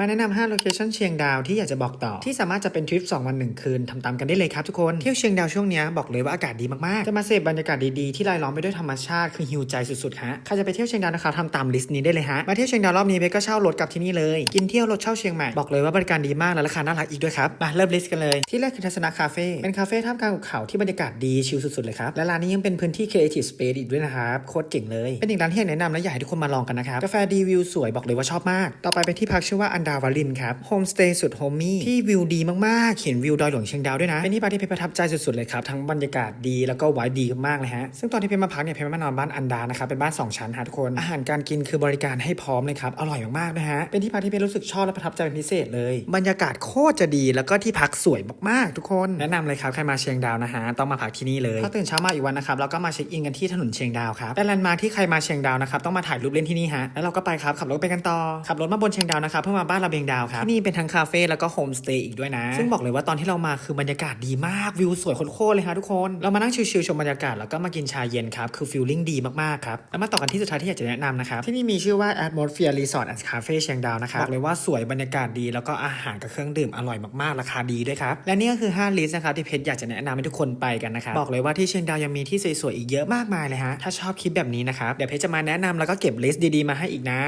มาแนะนำ5โลเคชันเชียงดาวที่อยากจะบอกต่อ ที่สามารถจะเป็นทริป 2 วัน 1 คืนทำตามกันได้เลยครับทุกคนเที่ยวเชียงดาวช่วงนี้บอกเลยว่าอากาศดีมากๆ จะมาเสพบรรยากาศดีๆ ที่รายล้อมไปด้วยธรรมชาติคือฮิวใจสุดๆฮะใครจะไปเที่ยวเชียงดาวนะครับทำตามลิสต์นี้ได้เลยฮะมาเที่ยวเชียงดาวรอบนี้เบก็เช่ารถกลับที่นี่เลยกินเที่ยวรถเช่าเชียงใหม่บอกเลยว่าบริการดีมากและราคาน่ารักอีกด้วยครับมาเริ่มลิสต์กันเลย ที่แรกคือทัศนะคาเฟ่เป็นคาเฟ่ท่ามกลางหุบเขาที่บรรยากาศดีชิลสุดๆเลยครับและร้านนี้ยังเป็นพื้นที่ creative space อีกด้วยนะครับโคตรเจ๋งเลยเป็นอีกร้านที่แนะนำและอยากให้ทุกคนมาลองกันนะครับกาแฟดีวิวสวยบอกเลยว่าชอบมาก ต่อไปเป็นที่พักชื่อว่าอันดาวารินครับโฮมสเตย์สุดโฮมี่ที่วิวดีมากๆ เห็นวิวดอยหลวงเชียงดาวด้วยนะ เป็นที่พักที่เพชรประทับใจสุดๆเลยครับ ทั้งบรรยากาศดีแล้วก็ไวบ์ดีมากเลยฮะ ซึ่งตอนที่เพชรมาพักเนี่ยเพชรมานอนบ้านอันดานะครับ เป็นบ้าน 2 ชั้นฮะทุกคน อาหารการกินคือบริการให้พร้อมเลยครับ อร่อยมากๆนะฮะ เป็นที่พักที่เพชรรู้สึกชอบและประทับใจเป็นพิเศษเลย บรรยากาศโคตรจะดีแล้วก็ที่พักสวยมากๆ ทุกคน แนะนำเลยครับใครมาเชียงดาวนะฮะต้องมาพักที่นี่เลยพอตื่นเช้ามาอีกวันนะครับเราก็มาเช็คอินกันที่ถนนเชียงดาวครับเป็นแลนด์มาร์คที่ใครมาเชียงดาวนะครับต้องมาถ่ายรูปเล่นที่นี่ฮะแล้วเราก็ไปครับขับรถไปกันต่อขับรถมาบนเชียงดาวนะครับเพื่อมาบ้านระเบียงดาวครับที่นี่เป็นทั้งคาเฟ่แล้วก็โฮมสเตย์อีกด้วยนะ ซึ่งบอกเลยว่าตอนที่เรามาคือบรรยากาศดีมากวิวสวยโคตรๆเลยฮะทุกคนเรามานั่งชิลๆชมบรรยากาศแล้วก็มากินชาเย็นครับคือฟิลลิ่งดีมากๆครับแล้วมาต่อกันที่สุดท้ายที่อยากจะแนะนำนะครับที่นี่มีชื่อว่า Atmosphere Resort and Cafe เชียงดาวนะครับบอกเลยว่าสวยบรรยากาศดีแล้วก็อาหารกับเครื่องดื่มอร่อยมากๆราคาดีด้วยครับและนี่ก็คือ5ลิสต์นะครับที่เพชรอยากจะแนะนำให้ทุกคนไปกันนะครับบอกเลยว่าที่เชียงดาวยังมีที่สวยๆอีกเยอะมากมายเลยฮะถ้าชอบคลิปแบบนี้นะครับเดี๋ยวเพชรจะมาแนะนำแล้วก็เก็บลิสต์ดีๆมาให้อีกนะ